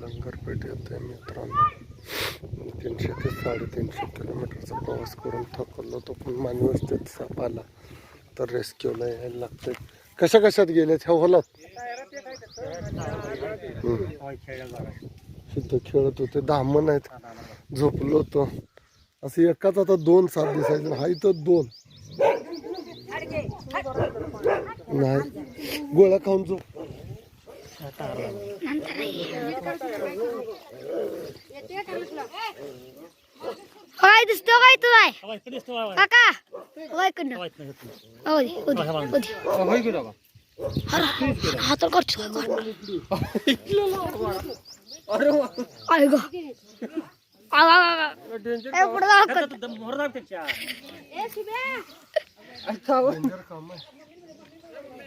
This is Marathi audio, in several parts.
लंगरपेठ येते मित्रांनो. तीनशे ते साडेतीनशे किलोमीटरचा प्रवास करून थकलो होतो पण मानवस्तीत साप आला. तर रेस्क्यूला यायला लागते कशा कशात गेलेत? ह्या होलात तिथं खेळत होते. दामन आहेत. झोपलो होतो. असं एकाच आता दोन साप दिसायचे. हा इथं दोन. नाही. गोळ्या खाऊन झोप काय दिसतो काय तू आहे काका होय कडनं हो दे हो दे हो दे अरे हात करतो आई गो आगा आगा ए पुढे जा कर डेंजर काम आहे हा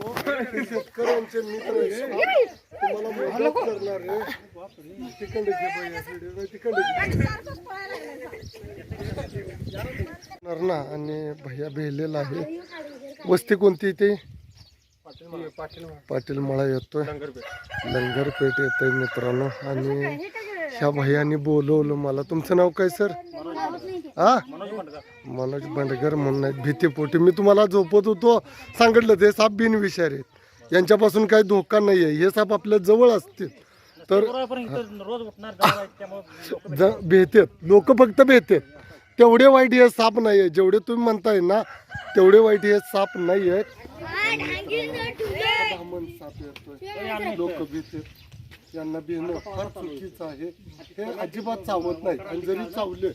शेतकऱ्यांचे मित्र आहे. तुम्हाला मदत करणार आहे तिकडे घे बाई, तिकडे घे. ना आणि भैया भेलेला आहे वस्ती कोणती ते पाटील मळा येतोय. लंगरपेठ येतोय मित्रांनो. आणि ह्या भैयानी बोलवलं मला. तुमचं नाव काय सर? हा मनोज बंडगर म्हणून आहेत भीतीपोटी. मी तुम्हाला झोपत होतो. सांगितलं ते साप बिनविषारी आहेत. यांच्यापासून काही धोका नाही आहे. हे साप आपल्या जवळ असतील. तर भेटेत लोक फक्त भेटेत तेवढे वाईट हे साप नाही आहे. जेवढे तुम्ही म्हणताय ना तेवढे वाईट हे साप नाही आहेत ब्राह्मण साप येतोय. लोक भेटेत यांना बिहणं फार चुकीचं आहे. हे अजिबात चावत नाही. आणि जरी चावले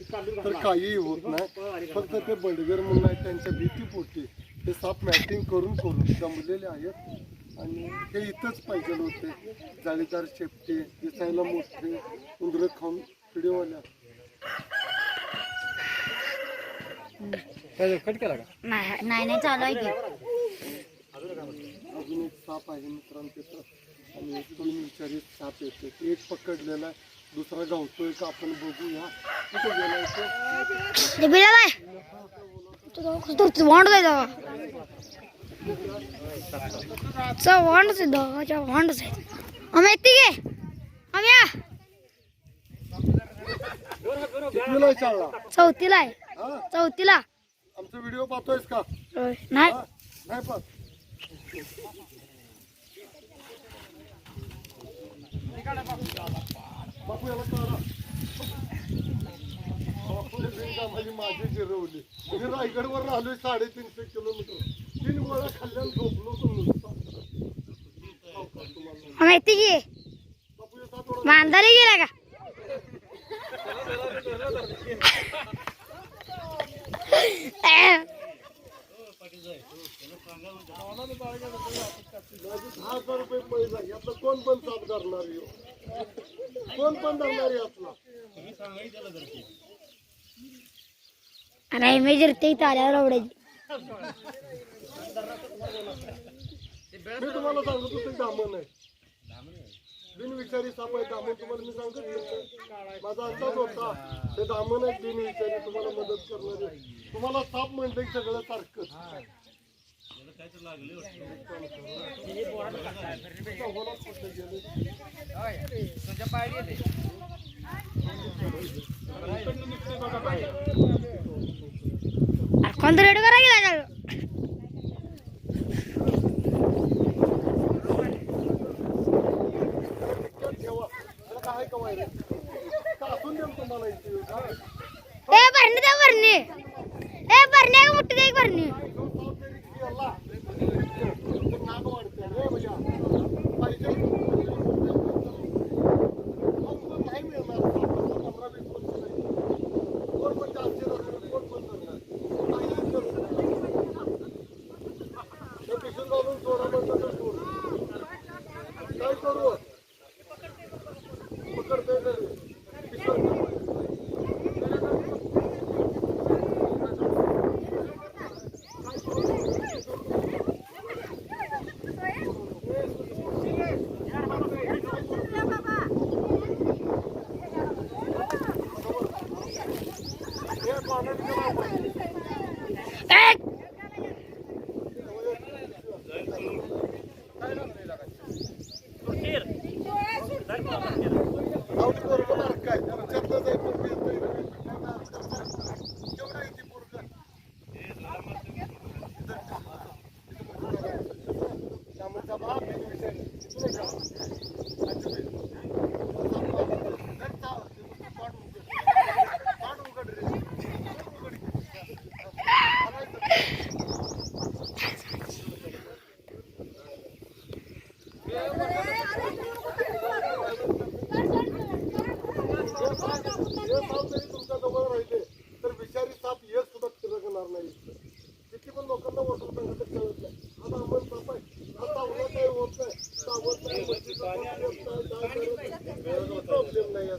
तर काहीही होत नाही. फक्त ते बंडगर म्हणून आहेत त्यांच्या भीतीपोटी. हे साप मॅटिंग करून करून जमलेले आहेत. आणि हे इथंच पाहिजे होते. जाळीदार शेपटे दिसायला मोठे उंदरं खाऊन व्हिडिओवाल्या कट केला का नाही नाही चालू आहे की. अजून एक साप आहे मित्रांनो तिथं आणि दोन विचारी साप येते एक पकडलेला आहे, दुसरा गावतोय का आपण बघूया. कुठे गेलाय तो? ते बिला बाय. तू वांड जाय चा वांडच आहे दहाच्या वांडच आहे. आम्ही येते गे आम्ही चौथीला आहे. हा? चौथीला. आमचा व्हिडिओ पाहतोयस का? नाही पाहत बापू याला काढा. बापूने बिनका माझी जिरवली मी रायगडवर आलोय साडेतीनशे किलोमीटर तीन गोळ्या खाल्ल्या झोपलो माहिती नुसता बांधायला गेला का? ए, हजार रुपये पैसा यातलं कोण पण साफ करणार? कोण पण धरणार यातला? अरे मी जिरते इथं आल्यावर आवडायची मी तुम्हाला सांगत होतो दामन आहे. बिनविचारी साप आहे दामन तुम्हाला मी सांगत. माझा अंदाज होता ते दामन आहे बिनविचारी तुम्हाला मदत करणारे. तुम्हाला साप म्हणलं की सगळं सारखं. कोणतं रेड करा गेला ए भरणी द्या भरणी. ए भरणी का मोठी द्या एक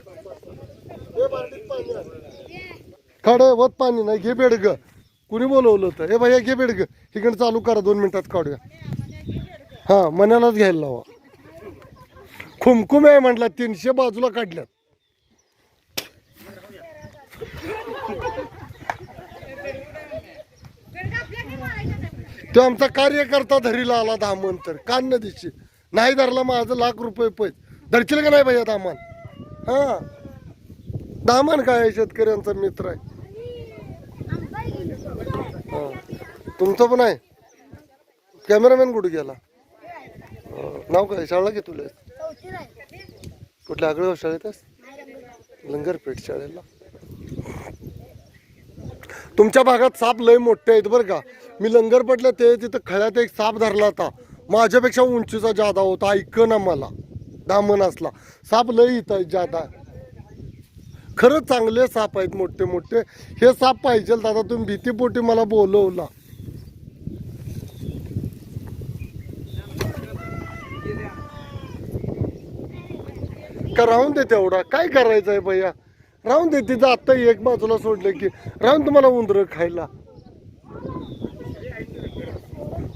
प्रॉब्लेम पाणी वत पाणी नाही घे बेडग कुणी बोलवलं होतं? हे भैया घे बेडग इकडे चालू करा दोन मिनिटात काढूया. हा मनालाच घ्यायला लावा. खुमखुम आहे म्हटलं तीनशे बाजूला काढल्यात. तो आमचा कार्यकर्ता धरीला आला दामन तर. कान नदीची नाही धरला माझं लाख रुपये पैसे. धरशील का नाही भैया दामन? हा. दामन काय आहे शेतकऱ्यांचा मित्र आहे? तुमचं पण आहे? कॅमेरामॅन कुठे गेला? नाव काय? शाळा घे तुला कुठल्या आगळगाव शाळेत लंगरपेठ शाळेला. तुमच्या भागात साप लय मोठे आहेत बरं का. मी लंगरपेठला ते तिथं खळ्यात एक साप धरला होता. माझ्यापेक्षा उंचीचा जादा होता. ऐक ना मला. दामन असला. साप लय इथं आहेत जादा. खरंच चांगले साप आहेत मोठे मोठे. हे साप पाहिजे दादा तुम्ही भीतीपोटी मला बोलवला. का राहून दे तेवढा. काय करायचं आहे भैया? राहून दे तिथं आत्ता एक बाजूला सोडलं की. राहून तुम्हाला उंदर खायला.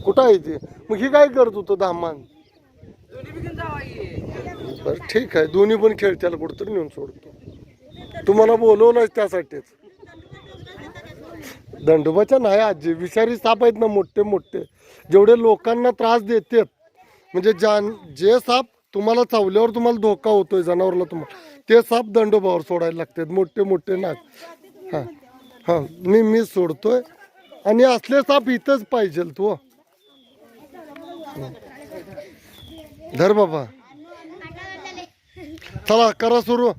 कुठं आहे ते? मग ही काय करत होतं धामान बरं ठीक आहे. दोन्ही पण खेळत्याला कुठंतरी नेऊन सोडतो. तुम्हाला बोलवलंच त्यासाठीच. दंडोबाच्या नाही आजी विषारी साप आहेत ना मोठे मोठे. जेवढे लोकांना त्रास देतात म्हणजे ज्या जे साप तुम्हाला चावल्यावर तुम्हाला धोका होतोय जनावरला तुम्हाला ते साप दंडोबावर सोडायला लागतात मोठे मोठे नाग हां हां मी मी सोडतोय. आणि असले साप इथंच पाहिजे तू हो. धर बाबा. चला करा सुरू.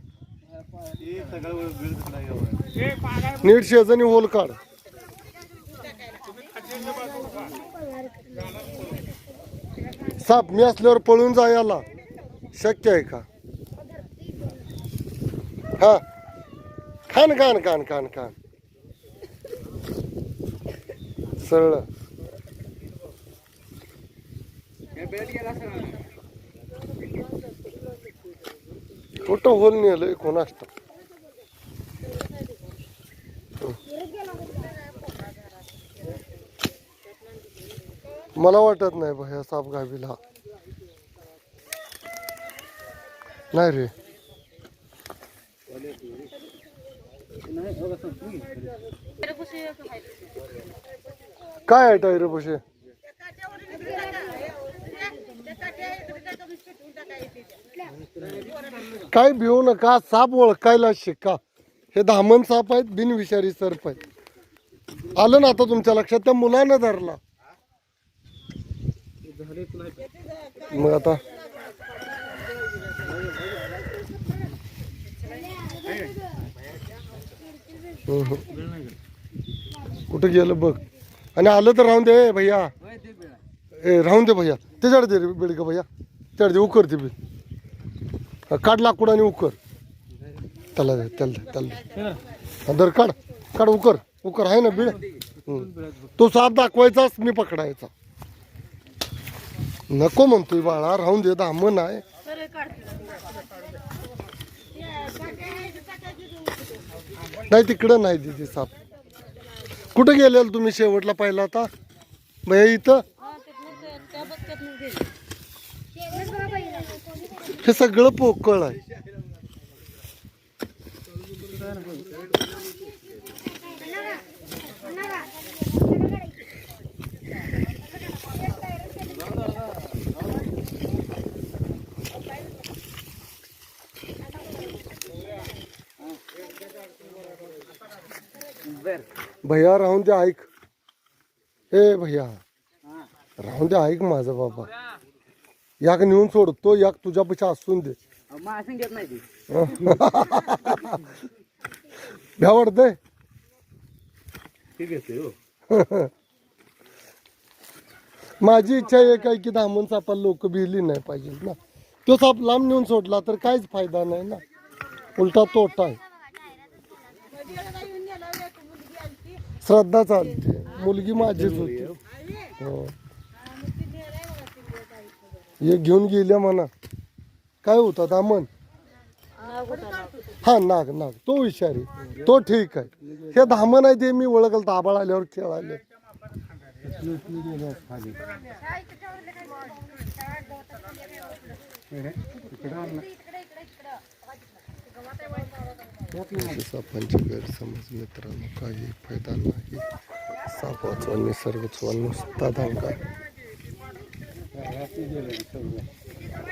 नीट शेजनी होल काढ. साप मी असल्यावर पळून जा याला. शक्य आहे का? हा. खान खान खान खान खान. सरळ. कुठं होल नेलं कोण ठाऊक. मला वाटत नाही भया साप गावीला नाही रे. काय आहे टायर पशे काय भिवू नका साप ओळखायला शिका. हे धामण साप आहेत बिनविषारी सर्प आहेत. आलं ना आता तुमच्या लक्षात? त्या मुलानं धरला. मग आता? कुठं गेलं बघ. आणि आलं तर राहून दे भैया. ए राहून दे भैया. त्याच्याकडे दे रे भैया. त्याच्याकडे दे उकर ते बी काढ लाकूड आणि उकर. त्याला दे त्याला दे त्याला दे. काढ काढ उकर उकर आहे ना बीड तो साप दाखवायचाच मी पकडायचा. नको म्हणतोय बाळा राहून दे दामन आहे नाही तिकडं नाही दिदी साप. कुठं गेलेल तुम्ही शेवटला पाहिला आता? भैया इथं? हे सगळं पोकळ आहे भैया राहून ऐक हे भैया। राहून ते ऐक माझा बाबा। याक नेऊन सोडतो याक तुझ्या पैसा असून दे मासिंग घेत नाही ती भ्या वाटतंय ठीक आहे माझी इच्छा एक आहे की धामण सापाला लोक भिली नाही पाहिजे ना तो साप लांब नेऊन सोडला तर काहीच फ़ायदा नाही ना उलटा तोटा आहे श्रद्धा चालते मुलगी माझीच होती हो हे घेऊन गेल्या म्हणा. काय होता दामन हा नाग नाग. तो विषारी तो ठीक आहे. हे धामन आहे ते मी ओळखलं दाबाळ आल्यावर खेळाले सापांचे गैरसमज मित्रांनो काही फायदा नाही. सापाचा निसर्गच नुसता धांगा 来 have to.